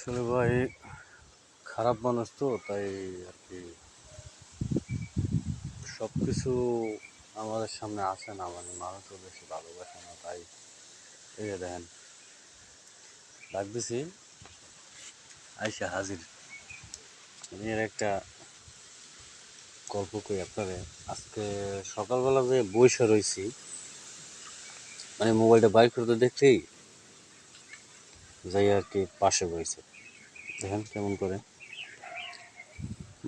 আসলে ভাই, খারাপ মানুষ তো, তাই আর কি সব কিছু আমাদের সামনে আসে না মানে মানুষও বেশি ভালোবাসে না, তাই এই দেখেন দিছি আইসা হাজির। আমি এর একটা গল্প করি আপনারে? আজকে সকালবেলা যে বইসা রয়েছি মানে মোবাইলটা বাইর করতে দেখতেই যাই আর কি পাশে বইছে। দেখেন কেমন করে।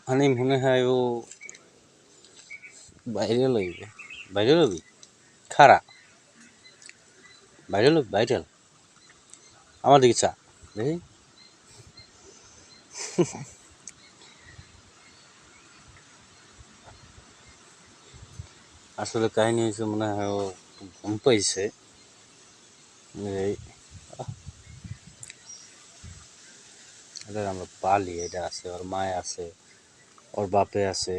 মানে মনে হয় ও বাইরে লইবে বাইরে লবি খারা বাইরে লবি বাইরে আমার দিকে চা। দেখি। আসলে কাহিনী হয়েছে, মনে হয় ও ঘুম পাইছে। এটা আমরা পালি, এটা আছে, ওর মায় আছে, ওর বাপে আছে।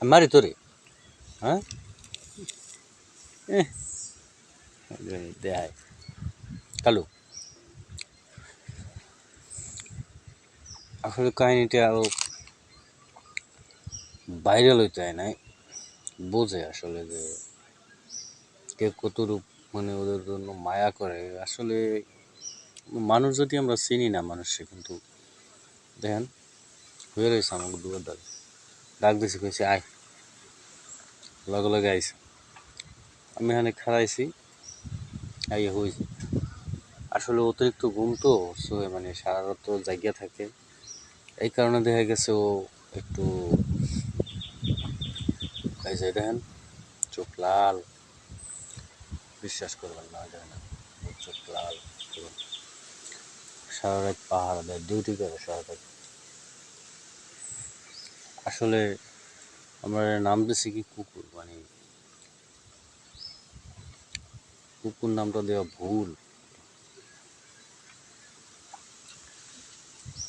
মারি তোরে? হ্যাঁ? দেয় কালু। আসলে কাহিনীটা আরও বাইরে লইতে হয় নাই। বোঝে আসলে যে কে কতরূপ মানে ওদের জন্য মায়া করে। আসলে মানুষ যদি আমরা চিনি না মানুষকে কিন্তু দেখেন, হয়ে রয়েছে আমাকে দুয়ার দ্বারে ডাক। দিছি, কইছে, আয়। লগে লগে আইছে। আমি এখানে খাড়াইছি, আইয়ে হয়েছে আসলে অতিরিক্ত ঘুম তো, সো মানে সারা রাত তো জায়গা থাকে। এই কারণে দেখা গেছে ও একটু এই দেখেন, চোখ লাল। বিশ্বাস করবেন না দেখেন চোখ লাল। সারা পাহাড় দেয় ডিউটি করে সারা আসলে আমরা নাম দিছি কি কুকুর মানে কুকুর নামটা দেওয়া ভুল।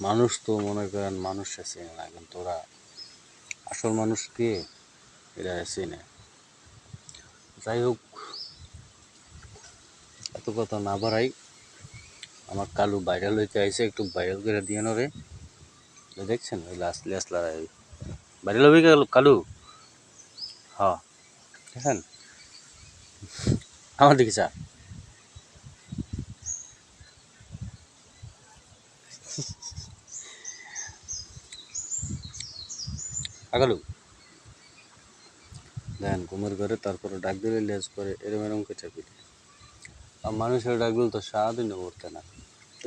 মানুষ তো মনে করেন মানুষ চেনে না, কিন্তু ওরা আসল মানুষ কে এটা চেনে। যাই হোক, এত কথা না বাড়াই আমার কালু ভাইরাল হইতে আইসে একটু ভাইরাল করে দিয়ে রে দেখছেন, ওই লাস্ট লেস লড়াই ভাইরাল হবে গেল কালু? হ্যাঁ দেখেন? আমার দিকে চা। আগালু দেন, ঘুমের ঘরে তারপরে ডাক দিলে লেজ করে, এরম এরম করে চাপি আর মানুষের ডাক তো সারাদিনও উঠতে না।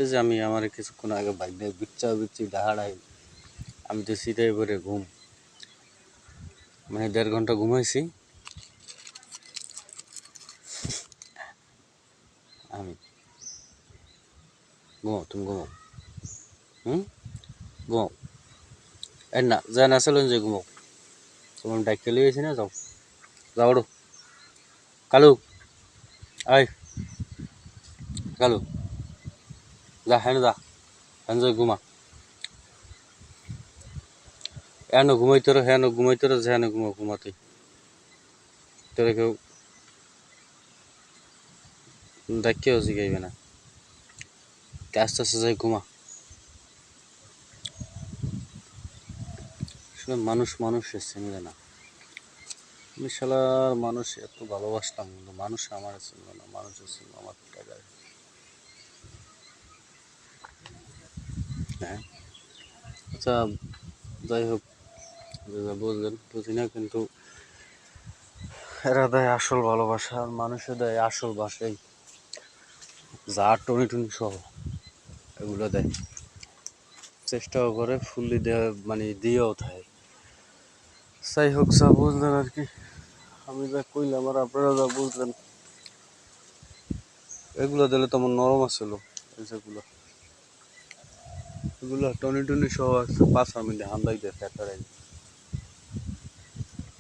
যে আমি আমার কিছুক্ষণ আগে দিয়ে বিচ্ছা বিচ্ছি ডাহাড়াই। আমি তো সিটাই পরে ঘুম। মানে দেড় ঘণ্টা ঘুমাইছি। আমি। ঘুমাও, তুমি ঘুমাও। হুম? ঘুমাও। এই না, যা না চলুন যে ঘুমাও। তোমার ডাক্তার লিয়ে গেছি না, যাও। যাও কালু, আয়। কালু। যা হ্যাঁ যা ঘুমা ঘুমাই তোর হ্যাঁ ঘুমাই তোর হ্যাঁ ঘুমা তোরে কেউ শিখাইবে না আস্তে আস্তে যাই ঘুমা আসলে মানুষ মানুষের চিনবে না আমি শালার মানুষ এত ভালোবাসতাম কিন্তু মানুষ আমার চিনল না, মানুষের চিনল আমার টাকায় হ্যাঁ। আচ্ছা যাই হোক বুঝলেন বুঝি না, কিন্তু এরা দেয় আসল ভালোবাসা আর মানুষে দেয় আসল বাসাই যা টনি টনি সহ এগুলো দেয়। চেষ্টাও করে, ফুললি দেওয়া মানে দিয়েও থাকে। যাই হোক, যা বুঝলেন আর কি, আমি যা কইলাম আর আপনারা যা বুঝলেন এগুলো দিলে তো আমার নরম আছিল এই যেগুলো। এগুলো টনি টনি সহ আছে পাঁচ আমি হান্দাই দেয় ফ্যাটারাই